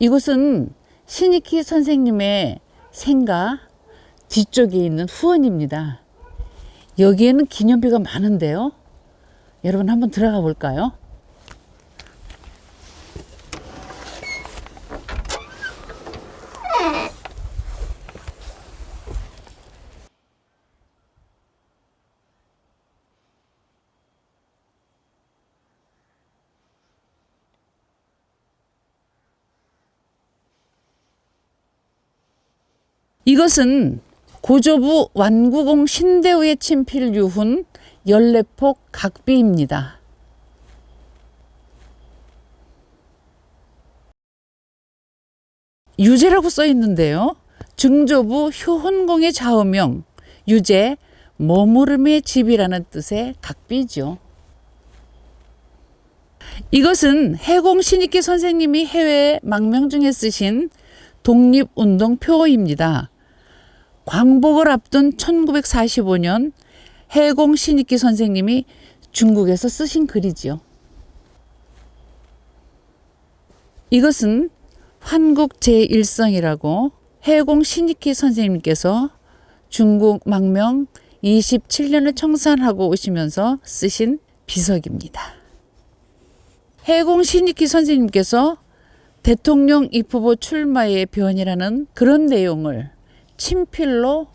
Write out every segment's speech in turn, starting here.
이곳은 신익희 선생님의 생가 뒤쪽에 있는 후원입니다. 여기에는 기념비가 많은데요. 여러분 한번 들어가 볼까요? 이것은 고조부 완구공 신대우의 친필 유훈 열네폭 각비입니다. 유제라고 써 있는데요. 증조부 효훈공의 좌우명 유제 머무름의 집이라는 뜻의 각비죠. 이것은 해공 신익기 선생님이 해외 망명 중에 쓰신 독립운동표입니다. 광복을 앞둔 1945년 해공 신익기 선생님이 중국에서 쓰신 글이지요. 이것은 환국 제1성이라고 해공 신익기 선생님께서 중국 망명 27년을 청산하고 오시면서 쓰신 비석입니다. 해공 신익기 선생님께서 대통령 입후보 출마의 변이라는 그런 내용을 친필로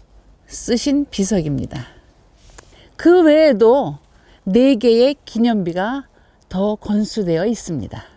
쓰신 비석입니다. 그 외에도 네 개의 기념비가 더 건수되어 있습니다.